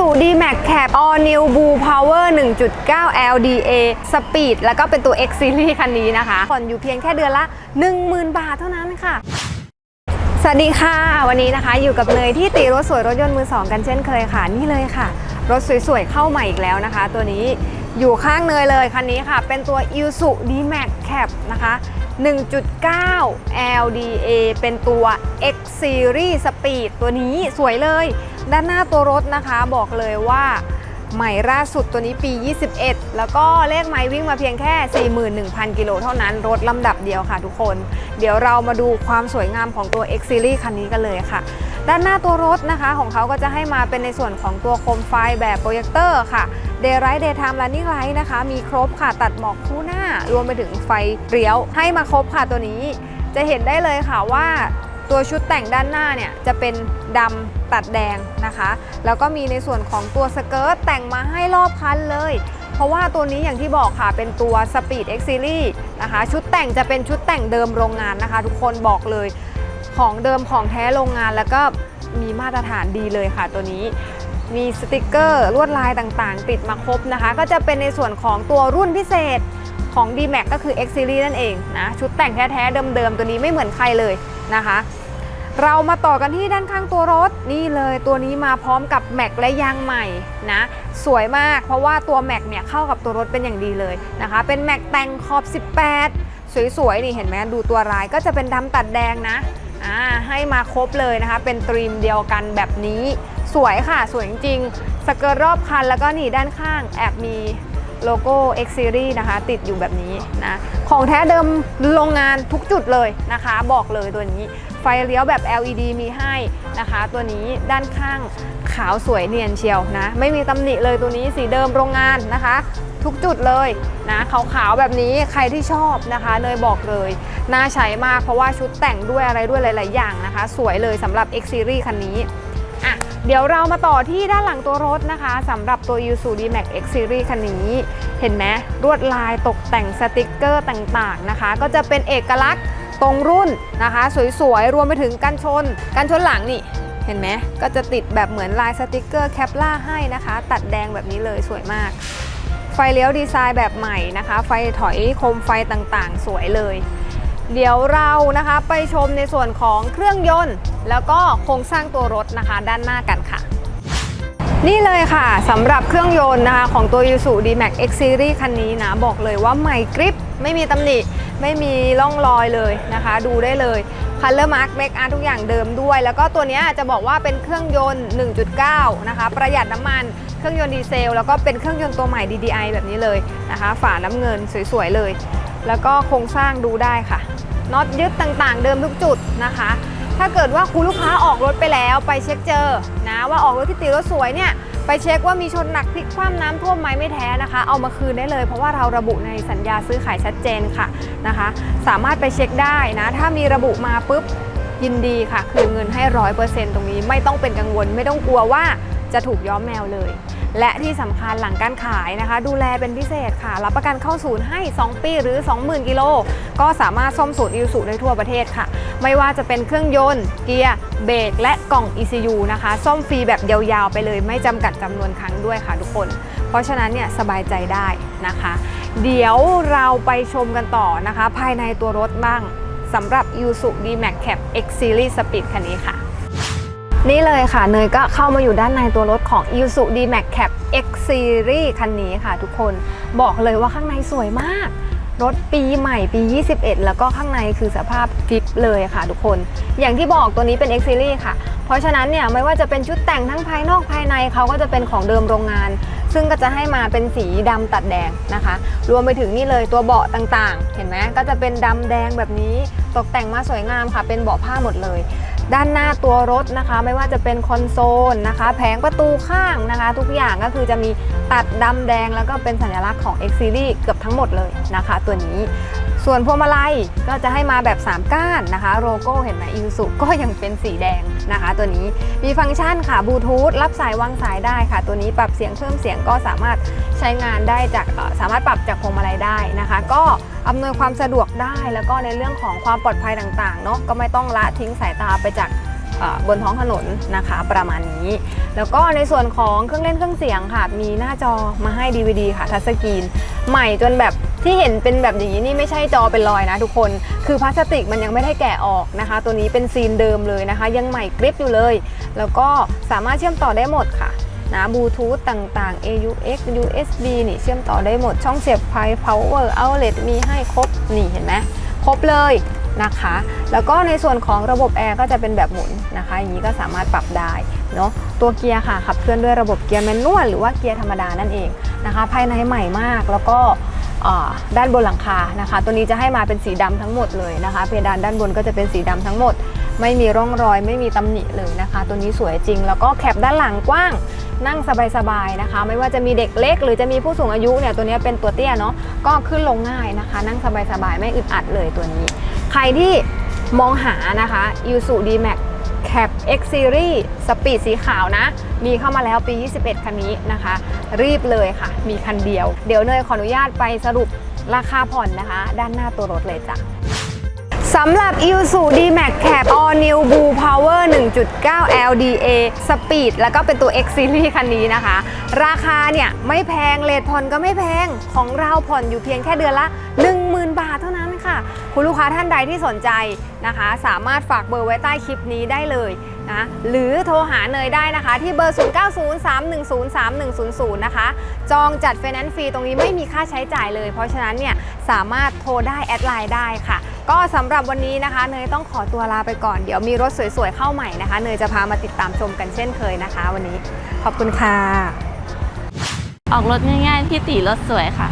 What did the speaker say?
Isuzu D-Max Cab All New Blue Power 1.9 LDA Speed แล้วก็เป็นตัว X Series คันนี้นะคะผ่อนอยู่เพียงแค่เดือนละ 10,000 บาทเท่านั้นค่ะสวัสดีค่ะ วันนี้นะคะอยู่กับเนยที่ตีรถสวยรถยนต์มือสองกันเช่นเคยค่ะนี่เลยค่ะ รถสวยๆ เข้าใหม่อีกแล้วนะคะ ตัวนี้อยู่ข้างเนยเลยคันนี้ค่ะ เป็นตัว Isuzu D-Max Cab นะคะ 1.9 LDA เป็นตัว X Series Speed ตัวนี้สวยเลย ด้านหน้าตัวรถนะคะบอกเลยว่าใหม่ล่าสุดตัวนี้ปี 21 แล้วก็เลขไม้วิ่งมาเพียงแค่ 41,000 กิโลเท่านั้น รถลำดับเดียวค่ะทุกคน เดี๋ยวเรามาดูความสวยงามของตัว X Series คันนี้กันเลยค่ะ ด้านหน้าตัวรถนะคะของเขาก็จะให้มาเป็นในส่วนของตัวโคมไฟแบบโปรเจคเตอร์ค่ะ Day Light Daytime Running Light นะคะ มีครบค่ะตัดหมอกคู่หน้ารวมไปถึงไฟเลี้ยว ให้มาครบค่ะตัวนี้ จะเห็นได้เลยค่ะว่าตัวชุดแต่งด้านหน้าเนี่ยจะเป็นดำตัดแดงนะคะ แล้วก็มีในส่วนของตัวสเกิร์ตแต่งมาให้รอบคันเลย เพราะว่าตัวนี้อย่างที่บอกค่ะเป็นตัว Speed X Series นะคะ ชุดแต่งจะเป็นชุดแต่งเดิมโรงงานนะคะ ทุกคนบอกเลย ของเดิมของแท้โรงงานแล้วก็มีมาตรฐานดีเลยค่ะตัวนี้ มีสติกเกอร์ลวดลายต่างๆ ติดมาครบนะคะ ก็จะเป็นในส่วนของตัวรุ่นพิเศษของ D-Max ก็คือ X Series นั่นเองนะชุดแต่งแท้ๆเดิมๆตัวนี้ไม่เหมือนใครเลยนะคะ เรามาต่อกันที่ด้านข้างตัวรถนี่เลยตัวนี้มาพร้อมกับแม็กและยางใหม่นะสวยมากเพราะว่าตัวแม็กเนี่ยเข้ากับตัวรถเป็นอย่างดีเลยนะคะ เป็นแม็กแต่งขอบ 18 สวยๆนี่เห็นไหมดูตัวลายก็จะเป็นดำตัดแดงนะ อ่าให้มาครบเลยนะคะ เป็นตรีมเดียวกันแบบนี้ สวยค่ะ สวยจริงๆสเกิร์ตรอบคันแล้วก็นี่ด้านข้างแอบมีโลโก้ X Series นะคะ ติดอยู่แบบนี้นะ ของแท้เดิมโรงงานทุกจุดเลยนะคะ บอกเลยตัวนี้ ไฟเลี้ยวแบบ LED มีให้นะคะ ตัวนี้ด้านข้างขาวสวยเนียนเชียวนะ ไม่มีตำหนิเลยตัวนี้สีเดิมโรงงานนะคะ ทุกจุดเลยนะขาวๆแบบนี้ใครที่ชอบนะคะเนยบอกเลยน่าใช้มากเพราะว่าชุดแต่งด้วยอะไรด้วยหลาย ๆ อย่างนะคะ สวยเลยสำหรับ X Series คันนี้อะเดี๋ยวเรามาต่อที่ด้านหลังตัวรถนะคะสำหรับตัว Isuzu D-Max X Series คันนี้ เห็นไหมลวดลายตกแต่งสติกเกอร์ต่าง ๆ นะคะ ก็จะเป็นเอกลักษณ์ตรงรุ่นนะคะ สวย ๆ รวมไปถึงกันชน กันชนหลังนี่เห็นไหมก็จะติดแบบเหมือนลายสติกเกอร์แคปล่าให้นะคะ ตัดแดงแบบนี้เลยสวยมาก ฟเลี้ยวดีไซน์แบบใหม่นะคะ ไฟถอยโคมไฟต่างๆ สวยเลย เดี๋ยวเรานะคะไปชมในส่วนของเครื่องยนต์ แล้วก็โครงสร้างตัวรถนะคะ ด้านหน้ากันค่ะ นี่เลยค่ะสำหรับเครื่องยนต์นะคะของตัว Isuzu D-Max X Series คันนี้นะ บอกเลยว่าใหม่กริปไม่มีตำหนิไม่มีร่องรอยเลยนะคะ ดูได้เลย Color Mark Make Art ทุกอย่างเดิมด้วย แล้วก็ตัวนี้จะบอกว่าเป็นเครื่องยนต์ 1.9 นะคะ ประหยัดน้ำมันเครื่องยนต์ดีเซล แล้วก็เป็นเครื่องยนต์ตัวใหม่ DDI แบบนี้เลยนะคะ ฝาน้ำเงินสวยๆเลย แล้วก็โครงสร้างดูได้ค่ะน็อตยึดต่างๆ เดิมทุกจุดนะคะ ถ้าเกิดว่าคุณลูกค้าออกรถไปแล้วไปเช็คเจอนะว่าออกรถที่ติดรถสวยเนี่ย ไปเช็คว่ามีชนหนักพลิกคว่ำน้ำท่วมไหมไม่แท้นะคะ เอามาคืนได้เลย เพราะว่าเราระบุในสัญญาซื้อขายชัดเจนค่ะนะคะ สามารถไปเช็คได้นะ ถ้ามีระบุมาปุ๊บยินดีค่ะ คืนเงินให้ร้อยเปอร์เซ็นต์ตรงนี้ไม่ต้องเป็นกังวล ไม่ต้องกลัวว่าจะถูกย้อมแมวเลย และที่สำคัญหลังการขายนะคะ ดูแลเป็นพิเศษค่ะ รับประกันเข้าศูนย์ให้ 2 ปีหรือ 20,000 กิโล ก็สามารถซ่อมศูนย์อิวสุได้ทั่วประเทศค่ะ ไม่ว่าจะเป็นเครื่องยนต์ เกียร์ เบรกและกล่อง ECU นะคะซ่อมฟรีแบบยาวๆไปเลย ไม่จำกัดจำนวนครั้งด้วยค่ะทุกคน เพราะฉะนั้นเนี่ยสบายใจได้นะคะ เดี๋ยวเราไปชมกันต่อนะคะ ภายในตัวรถบ้างสำหรับ i s u D-Max Cab X Series Speed คันนี้ค่ะ นี่เลยค่ะ เนยก็เข้ามาอยู่ด้านในตัวรถของ i s u D-Max Cab X Series คันนี้ค่ะทุกคนบอกเลยว่าข้างในสวยมาก รถปีใหม่ปี 21 แล้วก็ข้างในคือสภาพฟิปเลยค่ะทุกคน อย่างที่บอกตัวนี้เป็น X Series ค่ะ เพราะฉะนั้นเนี่ยไม่ว่าจะเป็นชุดแต่งทั้งภายนอกภายในเขาก็จะเป็นของเดิมโรงงาน ซึ่งก็จะให้มาเป็นสีดำตัดแดงนะคะ รวมไปถึงนี่เลยตัวเบาะต่างๆ เห็นไหมก็จะเป็นดำแดงแบบนี้ตกแต่งมาสวยงามค่ะ เป็นเบาะผ้าหมดเลย ด้านหน้าตัวรถนะคะ ไม่ว่าจะเป็นคอนโซลนะคะ แผงประตูข้างนะคะ ทุกอย่างก็คือจะมีตัดดำแดงแล้วก็เป็นสัญลักษณ์ของ X Series เกือบทั้งหมดเลยนะคะ ตัวนี้ส่วนพวงมาลัยก็จะให้มาแบบ 3 ก้านนะคะโลโก้เห็นไหมอิสุก็ยังเป็นสีแดงนะคะ ตัวนี้มีฟังก์ชันค่ะบลูทูธรับสายวางสายได้ค่ะ ตัวนี้ปรับเสียงเพิ่มเสียงก็สามารถใช้งานได้จากสามารถปรับจากพวงมาลัยได้นะคะ ก็อำนวยความสะดวกได้แล้วก็ในเรื่องของความปลอดภัยต่างๆเนาะก็ไม่ต้องละทิ้งสายตาไปจาก บนท้องถนนนะคะ ประมาณนี้ แล้วก็ในส่วนของเครื่องเล่นเครื่องเสียงค่ะ มีหน้าจอมาให้ DVD ค่ะทัชสกรีน ใหม่จนแบบที่เห็นเป็นแบบอย่างนี้นี่ไม่ใช่จอเป็นรอยนะทุกคน คือพลาสติกมันยังไม่ได้แกะออกนะคะ ตัวนี้เป็นซีนเดิมเลยนะคะ ยังใหม่กริปอยู่เลย แล้วก็สามารถเชื่อมต่อได้หมดค่ะนะบลูทูธต่างๆ AUX USB นี่เชื่อมต่อได้หมดช่องเสียบไฟ power outlet มีให้ครบ นี่เห็นไหมครบเลย นะคะ แล้วก็ในส่วนของระบบแอร์ก็จะเป็นแบบหมุนนะคะอย่างนี้ก็สามารถปรับได้เนาะตัวเกียร์ค่ะขับเคลื่อนด้วยระบบเกียร์แมนนวลหรือว่าเกียร์ธรรมดานั่นเองนะคะ ภายในใหม่มากแล้วก็ด้านบนหลังคานะคะ ตัวนี้จะให้มาเป็นสีดำทั้งหมดเลยนะคะ เพดานด้านบนก็จะเป็นสีดำทั้งหมด ไม่มีร่องรอย ไม่มีตำหนิเลยนะคะ ตัวนี้สวยจริง แล้วก็แคปด้านหลังกว้างนั่งสบายๆนะคะ ไม่ว่าจะมีเด็กเล็ก หรือจะมีผู้สูงอายุเนี่ยตัวนี้เป็นตัวเตี้ยเนาะก็ขึ้นลงง่ายนะคะ นั่งสบายๆไม่อึดอัดเลยตัวนี้ ใครที่มองหานะคะ i s u d m a x Cap X Series สปีดสีขาวนะ มีเข้ามาแล้วปี 21 คันนี้นะคะ รีบเลยค่ะ มีคันเดียว เดี๋ยวเนยขออนุญาตไปสรุปราคาผ่อนนะคะ ด้านหน้าตัวรถเลยจ้ะำหรับ i s u D-Max Cap All New Blue Power 1.9 LDA Speed แล้วก็เป็นตัว X Series คันนี้นะคะ ราคาเนี่ยไม่แพงเลทผ่อนก็ไม่แพง ของเราผ่อนอยู่เพียงแค่เดือนละ 10,000 บาทเท่านั้นค่ะ คุณลูกค้าท่านใดที่สนใจนะคะ สามารถฝากเบอร์ไว้ใต้คลิปนี้ได้เลยนะหรือโทรหาเนยได้นะคะ ที่เบอร์ 0903103100 นะคะ จองจัดไฟแนนซ์ฟรีตรงนี้ไม่มีค่าใช้จ่ายเลย เพราะฉะนั้นเนี่ยสามารถโทรได้แอดไลน์ได้ค่ะ ก็สำหรับวันนี้นะคะเนยต้องขอตัวลาไปก่อน เดี๋ยวมีรถสวยๆเข้าใหม่นะคะ เนยจะพามาติดตามชมกันเช่นเคยนะคะ วันนี้ขอบคุณค่ะ ออกรถง่ายๆพี่ตีรถสวยค่ะ